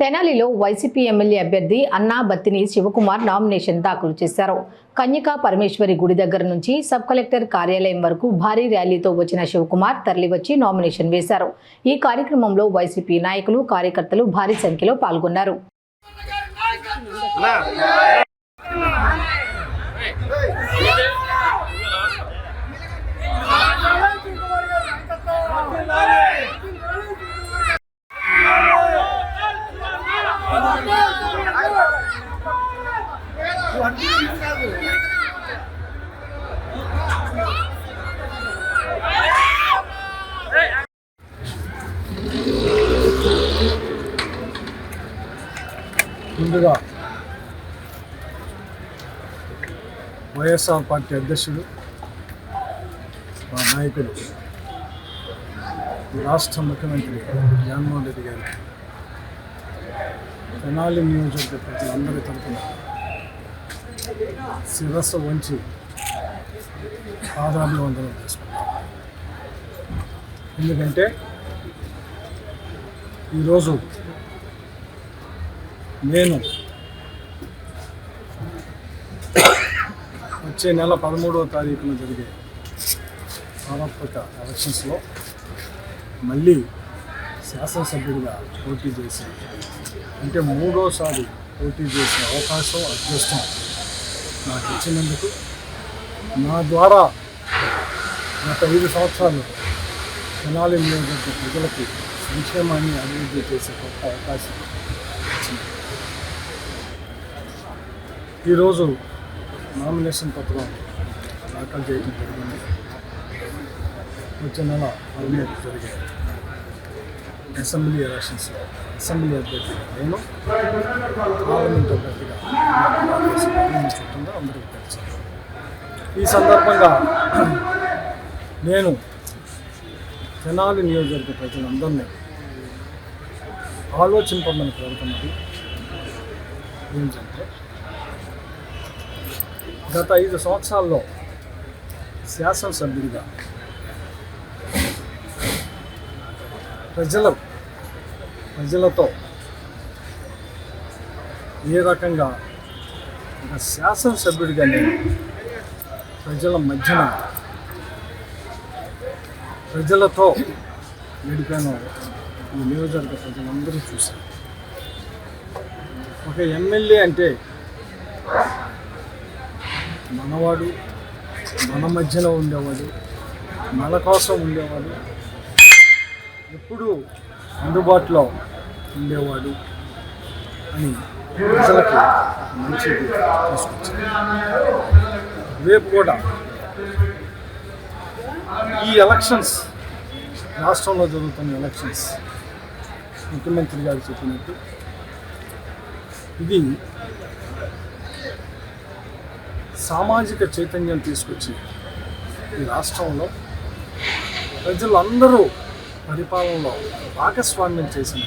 తెనాలిలో YCP MLA అభ్యర్థి అన్నా బత్తిని శివకుమార్ నామినేషన్ దాఖలు చేశారు. కన్యకా పరమేశ్వరి గుడి దగ్గర నుంచి సబ్ కలెక్టర్ కార్యాలయం వరకు భారీ ర్యాలీతో వచ్చిన శివకుమార్ తరలివచ్చి నామినేషన్ వేశారు. ఈ కార్యక్రమంలో వైసీపీ నాయకులు కార్యకర్తలు భారీ సంఖ్యలో పాల్గొన్నారు. ముందుగా వైఎస్ఆర్ పార్టీ అధ్యక్షుడు మా నాయకుడు రాష్ట్ర ముఖ్యమంత్రి జగన్మోహన్ రెడ్డి గారు తెనాలి నియోజకవర్గ ప్రజలందరి తరఫున శిరస్సు వంచి పాదాభివందనం చేసుకుంటాం. ఎందుకంటే ఈరోజు నేను వచ్చే నెల పదమూడవ తారీఖున జరిగే సార్వత్రిక ఎలక్షన్స్లో మళ్ళీ శాసనసభ్యుడిగా పోటీ చేసి అంటే మూడోసారి పోటీ చేసే అవకాశం అదృష్టం నాకు ఇచ్చినందుకు నా ద్వారా గత ఐదు సంవత్సరాలు తెనాలి నియోజకవర్గ ప్రజలకి సంక్షేమాన్ని అభివృద్ధి చేసే గొప్ప అవకాశం ఈరోజు నామినేషన్ పత్రం దాఖలు చేయడం జరిగింది. వచ్చే నెల పదిహేడు జరిగింది అసెంబ్లీ ఎలక్షన్స్ అసెంబ్లీ అభ్యర్థిగా నేను పార్లమెంట్ అభ్యర్థిగా చుట్టంగా అందరికీ తెలుసు ఈ సందర్భంగా నేను తెనాలి నియోజకవర్గ ప్రజలందరినీ ఆలోచింపమని కోరుతున్నది ఏంటంటే గత ఐదు సంవత్సరాల్లో శాసనసభ్యుడిగా ప్రజల ప్రజలతో ఏ రకంగా ఒక శాసనసభ్యుడిగా నేను ప్రజల మధ్యన ప్రజలతో గడిపాను ఈ నియోజకవర్గ ప్రజలందరూ చూశారు. ఒక ఎమ్మెల్యే అంటే మనవాడు మన మధ్యలో ఉండేవాడు మన కోసం ఉండేవాడు ఎప్పుడూ అందుబాటులో ఉండేవాడు అని ప్రజలకు మంచిది రేపు కూడా ఈ ఎలక్షన్స్ రాష్ట్రంలో జరుగుతున్న ఎలక్షన్స్ ముఖ్యమంత్రి గారు చెప్పినట్టు ఇది సామాజిక చైతన్యం తీసుకొచ్చి ఈ రాష్ట్రంలో ప్రజలందరూ పరిపాలనలో భాగస్వామ్యం చేసిన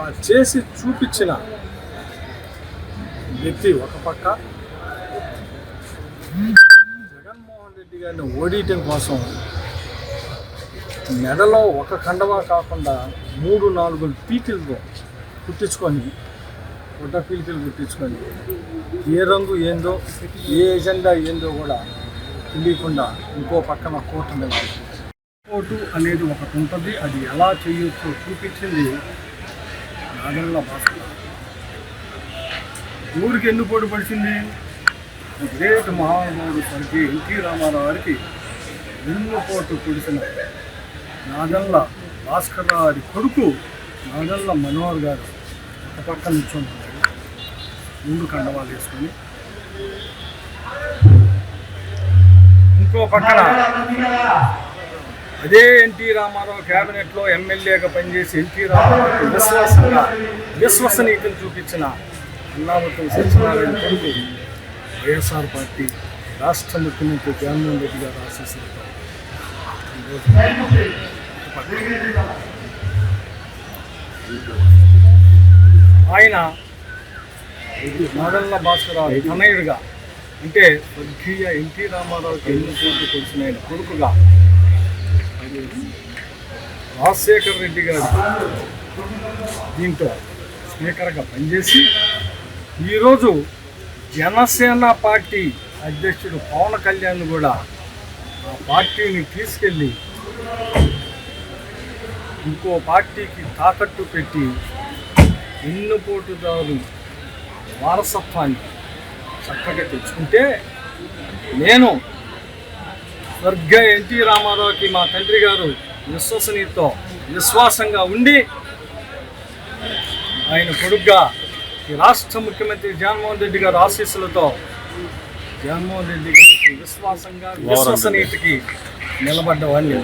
ఆ చేసి చూపించిన వ్యక్తి ఒక పక్క. జగన్మోహన్ రెడ్డి గారిని ఓడియటం కోసం మెడలో ఒక కండవా కాకుండా మూడు నాలుగు పీకిలతో కుట్టించుకొని గుడ్డ పీలికలు కుట్టించుకొని ఏ రంగు ఏందో ఏ ఎజెండా ఏందో కూడా తెలియకుండా ఇంకో పక్కన కోర్టు నిలబడి కోర్టు అనేది ఒకటి ఉంటుంది. అది ఎలా చేయొచ్చో చూపించింది నాగల్ల భాస్కర్. ఊరికి ఎందుకు పోటు పడిచింది? గ్రేట్ మహానుభావుడు సరికి ఎన్టీ రామారావు గారికి వెన్నుపోటు పొడిచిన నాగల్ల భాస్కర్ గారి కొడుకు నాగల్ల మనోహర్ గారు ఒక పక్క నిల్చుంటారు ముందు కండవాలు వేసుకొని. ఇంకో పక్కన. అదే ఎన్టీ రామారావు క్యాబినెట్లో ఎమ్మెల్యేగా పనిచేసి ఎన్టీ రామారావు విశ్వాసంగా విశ్వసనీయతను చూపించిన అన్నామతం సత్యనారాయణ కొడుకు వైఎస్ఆర్ పార్టీ రాష్ట్ర ముఖ్యమంత్రి జగన్మోహన్ రెడ్డి గారు ఆశీస్సులతో. ఆయన నాగల్ల భాస్కరరావు తనయుడిగా అంటే స్వర్గీయ ఎన్టీ రామారావుకి ఎన్ని కోట్లు తెలిసిన ఆయన కొడుకుగా రాజశేఖర్ రెడ్డి గారు దీంతో స్పీకర్గా పనిచేసి ఈరోజు జనసేన పార్టీ అధ్యక్షుడు పవన్ కళ్యాణ్ కూడా ఆ పార్టీని తీసుకెళ్ళి ఇంకో పార్టీకి తాకట్టు పెట్టి ఎన్నుపోటుదారు వారసత్వాన్ని చక్కగా తెచ్చుకుంటే నేను స్వర్గ ఎన్టీ రామారావుకి మా తండ్రి గారు విశ్వసనీయతో విశ్వాసంగా ఉండి ఆయన కొడుగ్గా ఈ రాష్ట్ర ముఖ్యమంత్రి జగన్మోహన్ రెడ్డి గారి ఆశీస్సులతో జగన్మోహన్ రెడ్డి గారికి విశ్వాసంగా విశ్వసనీయతకి నిలబడ్డవాడిని